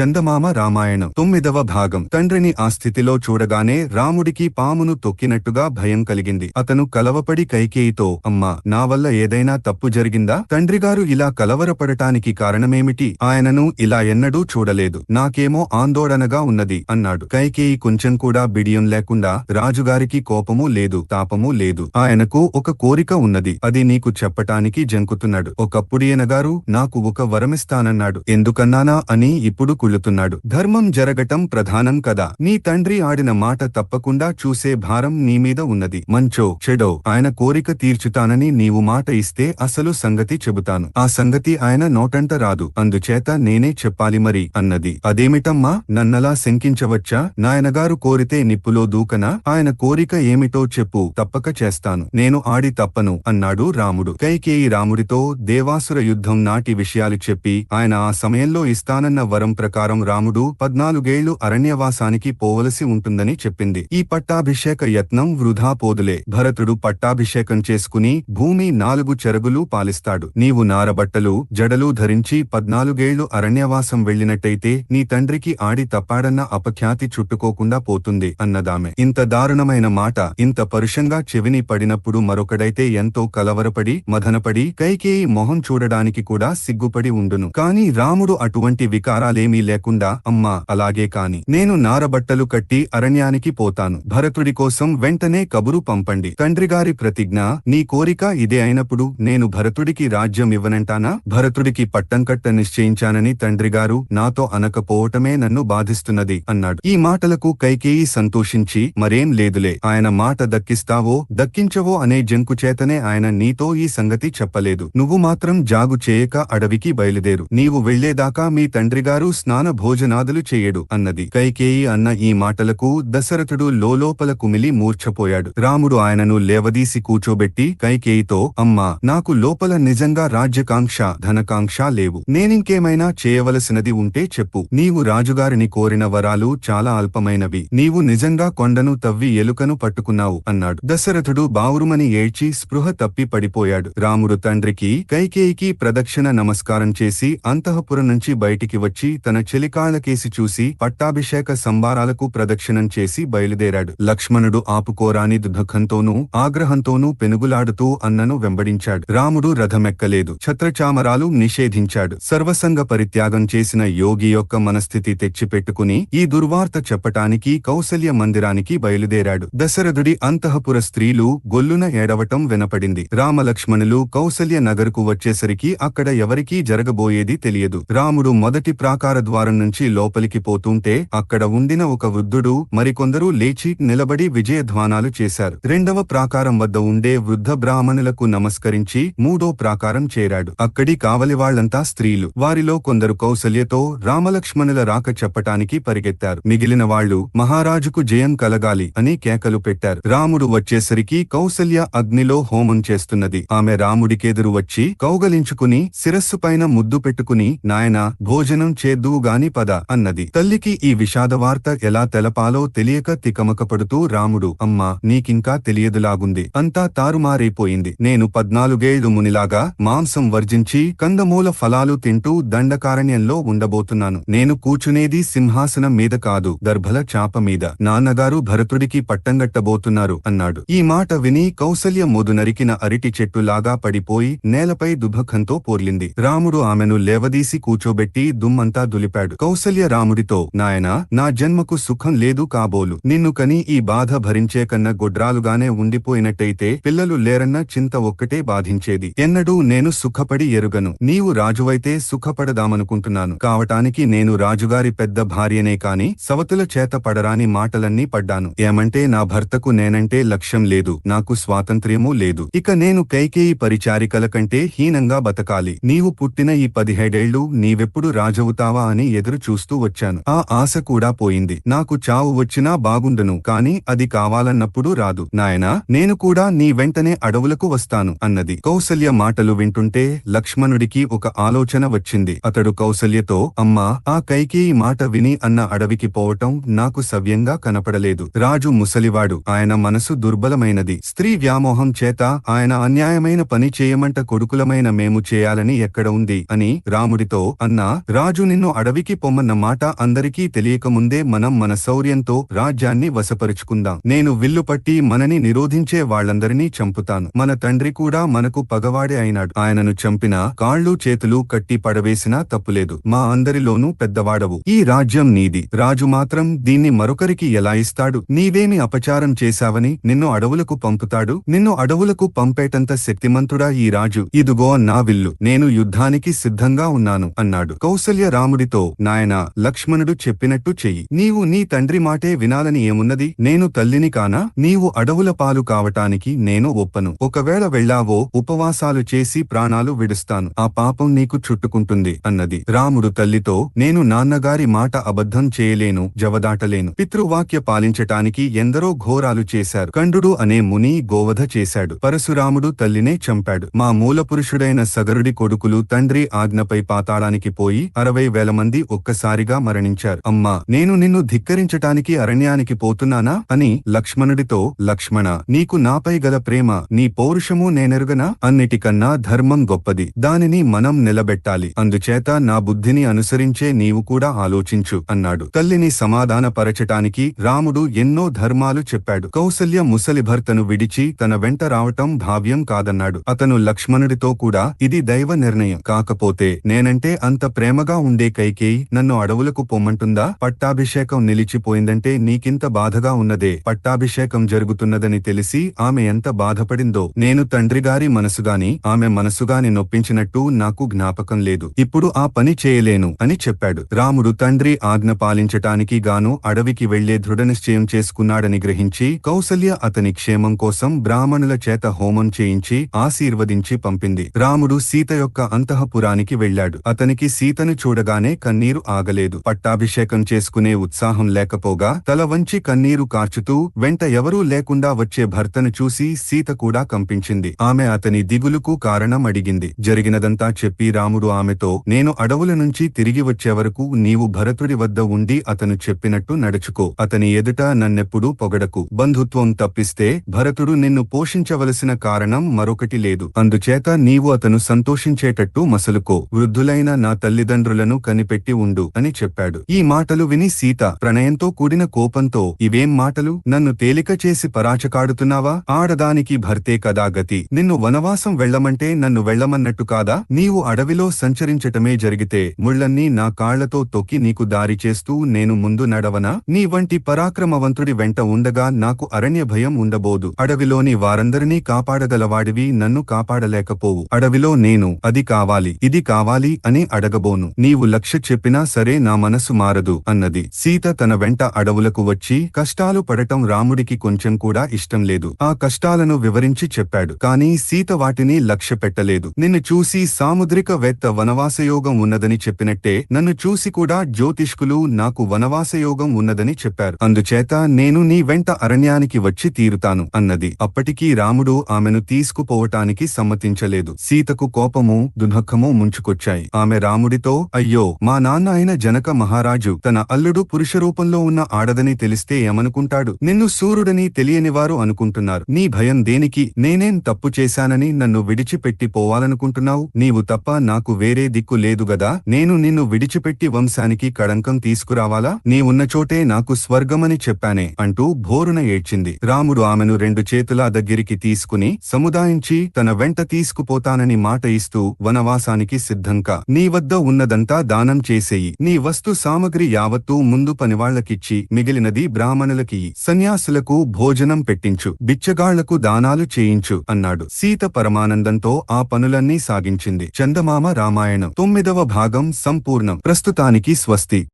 చందమామ రామాయణం తొమ్మిదవ భాగం. తండ్రిని ఆ స్థితిలో చూడగానే రాముడికి పామును తొక్కినట్టుగా భయం కలిగింది. అతను కలవపడి కైకేయితో అమ్మా నా వల్ల ఏదైనా తప్పు జరిగిందా తండ్రిగారు ఇలా కలవరపడటానికి కారణమేమిటి? ఆయనను ఇలా ఎన్నడూ చూడలేదు. నాకేమో ఆందోళనగా ఉన్నది అన్నాడు. కైకేయి కొంచెం కూడా బిడియం లేకుండా రాజుగారికి కోపమూ లేదు తాపమూ లేదు. ఆయనకు ఒక కోరిక ఉన్నది. అది నీకు చెప్పటానికి జంకుతున్నాడు. ఒకప్పుడియనగారు నాకు ఒక వరమిస్తానన్నాడు. ఎందుకన్నానా? అని ఇప్పుడు కుళ్ళుతున్నాడు ధర్మం జరగటం ప్రధానం కదా. నీ తండ్రి ఆడిన మాట తప్పకుండా చూసే భారం నీ మీద ఉన్నది. మంచో చెడో ఆయన కోరిక తీర్చుతానని నీవు మాట ఇస్తే అసలు సంగతి చెబుతాను. ఆ సంగతి ఆయన నోటంట రాదు. అందుచేత నేనే చెప్పాలి మరి అన్నది. అదేమిటమ్మా? నన్నలా శంకించవచ్చా? నాయనగారు కోరితే నిప్పులో దూకనా? ఆయన కోరిక ఏమిటో చెప్పు. తప్పక చేస్తాను. నేను ఆడి తప్పను అన్నాడు రాముడు. కైకేయి రాముడితో దేవాసుర యుద్ధం నాటి విషయాలు చెప్పి ఆయన ఆ సమయంలో ఇస్తానన్న వరం ప్రకారం రాముడు పద్నాలుగేళ్ళు అరణ్యవాసానికి పోవలసి ఉంటుందని చెప్పింది. ఈ పట్టాభిషేక యత్నం వృధా పోదులే. భరతుడు పట్టాభిషేకం చేసుకుని భూమి నాలుగు చెరగులు పాలిస్తాడు. నీవు నారబట్టలు జడలు ధరించి పద్నాలుగేళ్ళు అరణ్యవాసం వెళ్ళినట్టయితే నీ తండ్రికి ఆడి తప్పాడన్న అపఖ్యాతి చుట్టుకోకుండా పోతుంది అన్నదామె. ఇంత దారుణమైన మాట ఇంత పరుషంగా చెవిని పడినప్పుడు మరొకడైతే ఎంతో కలవరపడి మదనపడి కైకేయి మొహం చూడడానికి కూడా సిగ్గుపడి ఉండును. కాని రాముడు అటువంటి వికారాలేమీ లేకుండా అమ్మా అలాగే కాని. నేను నారబట్టలు కట్టి అరణ్యానికి పోతాను. భరతుడి కోసం వెంటనే కబురు పంపండి. తండ్రిగారి ప్రతిజ్ఞ నీ కోరిక ఇదే అయినప్పుడు నేను భరతుడికి రాజ్యం ఇవ్వనంటానా? భరతుడికి పట్టంకట్ట నిశ్చయించానని తండ్రిగారు నాతో అనకపోవటమే నన్ను బాధిస్తున్నది అన్నాడు. ఈ మాటలకు కైకేయి సంతోషించి మరేం లేదులే ఆయన మాట దక్కిస్తావో దక్కించవో అనే జంకు చేతనే ఆయన నీతో ఈ సంగతి చెప్పలేదు. నువ్వు మాత్రం జాగు చేయక అడవికి బయలుదేరు. నీవు వెళ్ళేదాకా మీ తండ్రిగారు స్నా స్నాన భోజనాదులు చేయడు అన్నది. కైకేయి అన్న ఈ మాటలకు దశరథుడు లోలోపల కుమిలి మూర్ఛపోయాడు. రాముడు ఆయనను లేవదీసి కూచోబెట్టి కైకేయితో అమ్మా నాకు లోపల నిజంగా రాజ్యకాంక్ష ధనకాంక్ష లేవు. నేనింకేమైనా చేయవలసినది ఉంటే చెప్పు. నీవు రాజుగారిని కోరిన వరాలు చాలా అల్పమైనవి. నీవు నిజంగా కొండను తవ్వి ఎలుకను పట్టుకున్నావు అన్నాడు. దశరథుడు బావురుమని ఏడ్చి స్పృహ తప్పి పడిపోయాడు. రాముడు తండ్రికి కైకేయికి ప్రదక్షిణ నమస్కారం చేసి అంతఃపురం నుంచి బయటికి వచ్చి తన చెలికాళ్ళకేసి చూసి పట్టాభిషేక సంబారాలకు ప్రదక్షిణం చేసి బయలుదేరాడు. లక్ష్మణుడు ఆపుకోరాని దుఃఖంతోనూ ఆగ్రహంతోనూ పెనుగులాడుతూ అన్నను వెంబడించాడు. రాముడు రథమెక్కలేదు. ఛత్రచామరాలు నిషేధించాడు. సర్వసంగ పరిత్యాగం చేసిన యోగి యొక్క మనస్థితి తెచ్చిపెట్టుకుని ఈ దుర్వార్త చెప్పటానికి కౌసల్య మందిరానికి బయలుదేరాడు. దశరథుడి అంతఃపుర స్త్రీలు గొల్లున ఏడవటం వినపడింది. రామలక్ష్మణులు కౌసల్య నగరుకు వచ్చేసరికి అక్కడ ఎవరికీ జరగబోయేది తెలియదు. రాముడు మొదటి ప్రాకార ద్వారం నుంచి లోపలికి పోతుంటే అక్కడ ఉండిన ఒక వృద్ధుడు మరికొందరు లేచి నిలబడి విజయధ్వానాలు చేశారు. రెండవ ప్రాకారం వద్ద ఉండే వృద్ధ బ్రాహ్మణులకు నమస్కరించి మూడో ప్రాకారం చేరాడు. అక్కడి కావలివాళ్ళంతా స్త్రీలు. వారిలో కొందరు కౌసల్యతో రామలక్ష్మణుల రాక చెప్పటానికి పరిగెత్తారు. మిగిలిన వాళ్ళు మహారాజుకు జయం కలగాలి అని కేకలు పెట్టారు. రాముడు వచ్చేసరికి కౌసల్య అగ్నిలో హోమం చేస్తున్నది. ఆమె రాముడికెదురు వచ్చి కౌగలించుకుని శిరస్సు పైన ముద్దు పెట్టుకుని నాయనా భోజనం చేద్దువుగాని పద అన్నది. తల్లికి ఈ విషాద వార్త ఎలా తెలపాలో తెలియక తికమకపడుతూ రాముడు అమ్మా నీకింకా తెలియదులాగుంది. అంతా తారుమారైపోయింది. నేను పద్నాలుగేళ్ళు మునిలాగా మాంసం వర్జించి కందమూల ఫలాలు తింటూ దండకారణ్యంలో ఉండబోతున్నాను. నేను కూచునేది సింహాసనం మీద కాదు దర్భల చాప మీద. నాన్నగారు భరతుడికి పట్టంగట్టబోతున్నారు అన్నాడు. ఈ మాట విని కౌసల్య మొదు నరికిన అరిటి చెట్టులాగా పడిపోయి నేలపై దుభఖంతో పోర్లింది. రాముడు ఆమెను లేవదీసి కూచోబెట్టి దుమ్మంతా దులి దులిపాడు కౌసల్య రాముడితో నాయనా నా జన్మకు సుఖం లేదు కాబోలు. నిన్ను కని ఈ బాధ భరించే కన్న గొడ్రాలుగానే ఉండిపోయినట్టయితే పిల్లలు లేరన్న చింత ఒక్కటే బాధించేది. ఎన్నడూ నేను సుఖపడి ఎరుగను. నీవు రాజువైతే సుఖపడదామనుకుంటున్నాను. కావటానికి నేను రాజుగారి పెద్ద భార్యనే కాని సవతుల చేత పడరాని మాటలన్నీ పడ్డాను. ఏమంటే నా భర్తకు నేనంటే లక్ష్యం లేదు. నాకు స్వాతంత్ర్యమూ లేదు. ఇక నేను కైకేయి పరిచారికల కంటే హీనంగా బతకాలి. నీవు పుట్టిన ఈ పదిహేడేళ్ళు నీవెప్పుడు రాజవుతావా అని ఎదురు చూస్తూ వచ్చాను. ఆ ఆశ కూడా పోయింది. నాకు చావు వచ్చినా బాగుండును కాని అది కావాలన్నప్పుడు రాదు. నాయనా నేను కూడా నీ వెంటనే అడవులకు వస్తాను అన్నది. కౌసల్య మాటలు వింటుంటే లక్ష్మణుడికి ఒక ఆలోచన వచ్చింది. అతడు కౌసల్యతో అమ్మా ఆ కైకేయి మాట విని అన్న అడవికి పోవటం నాకు సవ్యంగా కనపడలేదు. రాజు ముసలివాడు. ఆయన మనసు దుర్బలమైనది. స్త్రీ వ్యామోహం చేత ఆయన అన్యాయమైన పని చేయమంట కొడుకులమైన మేము చేయాలని ఎక్కడ ఉంది అని రాముడితో అన్నా రాజు నిన్ను అడవికి పొమ్మన్న మాట అందరికీ తెలియకముందే మనం మన శౌర్యంతో రాజ్యాన్ని వశపరుచుకుందాం. నేను విల్లు పట్టి మనని నిరోధించే వాళ్ళందరినీ చంపుతాను. మన తండ్రి కూడా మనకు పగవాడే అయినాడు. ఆయనను చంపినా కాళ్ళు చేతులు కట్టి పడవేసినా తప్పులేదు. మా అందరిలోనూ పెద్దవాడవు. ఈ రాజ్యం నీది. రాజు మాత్రం దీన్ని మరొకరికి ఎలా ఇస్తాడు? నీవేమి అపచారం చేశావని నిన్ను అడవులకు పంపుతాడు? నిన్ను అడవులకు పంపేటంత శక్తిమంతుడా ఈ రాజు? ఇదుగో నా విల్లు. నేను యుద్ధానికి సిద్ధంగా ఉన్నాను అన్నాడు. కౌసల్య రాముడితో నాయనా లక్ష్మణుడు చెప్పినట్టు చెయ్యి. నీవు నీ తండ్రి మాటే వినాలని ఏమున్నది? నేను తల్లిని కానా? నీవు అడవుల పాలు కావటానికి నేను ఒప్పను. ఒకవేళ వెళ్ళావో ఉపవాసాలు చేసి ప్రాణాలు విడుస్తాను. ఆ పాపం నీకు చుట్టుకుంటుంది అన్నది. రాముడు తల్లితో నేను నాన్నగారి మాట అబద్ధం చేయలేను జవదాటలేను. పితృవాక్య పాలించటానికి ఎందరో ఘోరాలు చేశారు. కండుడు అనే ముని గోవధ చేశాడు. పరశురాముడు తల్లినే చంపాడు. మా మూలపురుషుడైన సగరుడి కొడుకులు తండ్రి ఆజ్ఞపై పాతాళానికి పోయి అరవై వేల మంది ఒక్కసారిగా మరణించారు. అమ్మా నేను నిన్ను ధిక్కరించటానికి అరణ్యానికి పోతున్నానా? అని లక్ష్మణుడితో లక్ష్మణ నీకు నాపై గల ప్రేమ నీ పౌరుషము నేనెరుగనా? అన్నిటికన్నా ధర్మం గొప్పది. దానిని మనం నిలబెట్టాలి. అందుచేత నా బుద్ధిని అనుసరించే నీవు కూడా ఆలోచించు అన్నాడు. తల్లిని సమాధానపరచటానికి రాముడు ఎన్నో ధర్మాలు చెప్పాడు. కౌసల్య ముసలి భర్తను విడిచి తన వెంట రావటం భావ్యం కాదన్నాడు. అతను లక్ష్మణుడితో కూడా ఇది దైవ నిర్ణయం. కాకపోతే నేనంటే అంత ప్రేమగా ఉండే కైకి కైకేయి నన్ను అడవులకు పొమ్మంటుందా? పట్టాభిషేకం నిలిచిపోయిందంటే నీకింత బాధగా ఉన్నదే. పట్టాభిషేకం జరుగుతున్నదని తెలిసి ఆమె ఎంత బాధపడిందో. నేను తండ్రిగారి మనసుగాని ఆమె మనసుగాని నొప్పించినట్టు నాకు జ్ఞాపకం లేదు. ఇప్పుడు ఆ పని చేయలేను అని చెప్పాడు. రాముడు తండ్రి ఆజ్ఞ పాలించటానికి గాను అడవికి వెళ్ళే దృఢనిశ్చయం చేసుకున్నాడని గ్రహించి కౌసల్య అతని క్షేమం కోసం బ్రాహ్మణుల చేత హోమం చేయించి ఆశీర్వదించి పంపింది. రాముడు సీత యొక్క అంతఃపురానికి వెళ్ళాడు. అతనికి సీతను చూడగానే కన్నీరు ఆగలేదు. పట్టాభిషేకం చేసుకునే ఉత్సాహం లేకపోగా తల వంచి కన్నీరు కార్చుతూ వెంట ఎవరూ లేకుండా వచ్చే భర్తను చూసి సీత కూడా కంపించింది. ఆమె అతని దిగులుకు కారణం అడిగింది. జరిగినదంతా చెప్పి రాముడు ఆమెతో నేను అడవుల నుంచి తిరిగి వచ్చే వరకు నీవు భరతుడి వద్ద ఉండి అతను చెప్పినట్టు నడుచుకో. అతని ఎదుట నన్నెప్పుడూ పొగడకు. బంధుత్వం తప్పిస్తే భరతుడు నిన్ను పోషించవలసిన కారణం మరొకటి లేదు. అందుచేత నీవు అతను సంతోషించేటట్టు మసలుకో. వృద్ధులైన నా తల్లిదండ్రులను కనిపెట్టి ఉండు అని చెప్పాడు. ఈ మాటలు విని సీత ప్రణయంతో కూడిన కోపంతో ఇవేం మాటలు? నన్ను తేలిక చేసి పరాచకాడుతున్నావా? ఆడదానికి భర్తే కదా గతి. నిన్ను వనవాసం వెళ్ళమంటే నన్ను వెళ్ళమన్నట్టు కాదా? నీవు అడవిలో సంచరించటమే జరిగితే ముళ్ళన్నీ నా కాళ్ళతో తొక్కి నీకు దారి చేస్తూ నేను ముందు నడవనా? నీ వంటి పరాక్రమవంతుడి వెంట ఉండగా నాకు అరణ్య భయం ఉండబోదు. అడవిలోని వారందరినీ కాపాడగలవాడివి నన్ను కాపాడలేకపోవు. అడవిలో నేను అది కావాలి ఇది కావాలి అని అడగబోను. నీవు లక్ష్య చెప్పినా సరే నా మనసు మారదు అన్నది. సీత తన వెంట అడవులకు వచ్చి కష్టాలు పడటం రాముడికి కొంచెం కూడా ఇష్టం లేదు. ఆ కష్టాలను వివరించి చెప్పాడు. కాని సీత వాటిని లక్ష్య పెట్టలేదు. నిన్ను చూసి సాముద్రిక వేత్త వనవాసయోగం ఉన్నదని చెప్పినట్టే నన్ను చూసి కూడా జ్యోతిష్కులు నాకు వనవాసయోగం ఉన్నదని చెప్పారు. అందుచేత నేను నీ వెంట అరణ్యానికి వచ్చి తీరుతాను అన్నది. అప్పటికీ రాముడు ఆమెను తీసుకుపోవటానికి సమ్మతించలేదు. సీతకు కోపము దుఃఖము ముంచుకొచ్చాయి. ఆమె రాముడితో అయ్యో మా నాన్న అయిన జనక మహారాజు తన అల్లుడు పురుష రూపంలో ఉన్న ఆడదని తెలిస్తే ఏమనుకుంటాడు? నిన్ను సూర్యుడని తెలియనివారు అనుకుంటున్నారు. నీ భయం దేనికి? నేనేం తప్పు చేశానని నన్ను విడిచిపెట్టి పోవాలనుకుంటున్నావు? నీవు తప్ప నాకు వేరే దిక్కు లేదు గదా? నేను నిన్ను విడిచిపెట్టి వంశానికి కళంకం తీసుకురావాలా? నీ ఉన్న చోటే నాకు స్వర్గమని చెప్పానే అంటూ భోరున ఏడ్చింది. రాముడు ఆమెను రెండు చేతులా దగ్గరికి తీసుకుని సముదాయించి తన వెంట తీసుకుపోతానని మాట ఇస్తూ వనవాసానికి సిద్ధంకా నీ వద్ద ఉన్నదంతా దానం దానం చేసేయి. నీ వస్తు సామగ్రి యావత్తూ ముందు పనివాళ్ళకిచ్చి మిగిలినది బ్రాహ్మణులకి సన్యాసులకు భోజనం పెట్టించు. బిచ్చగాళ్ళకు దానాలు చేయించు అన్నాడు. సీత పరమానందంతో ఆ పనులన్నీ సాగించింది. చందమామ రామాయణం తొమ్మిదవ భాగం సంపూర్ణం. ప్రస్తుతానికి స్వస్తి.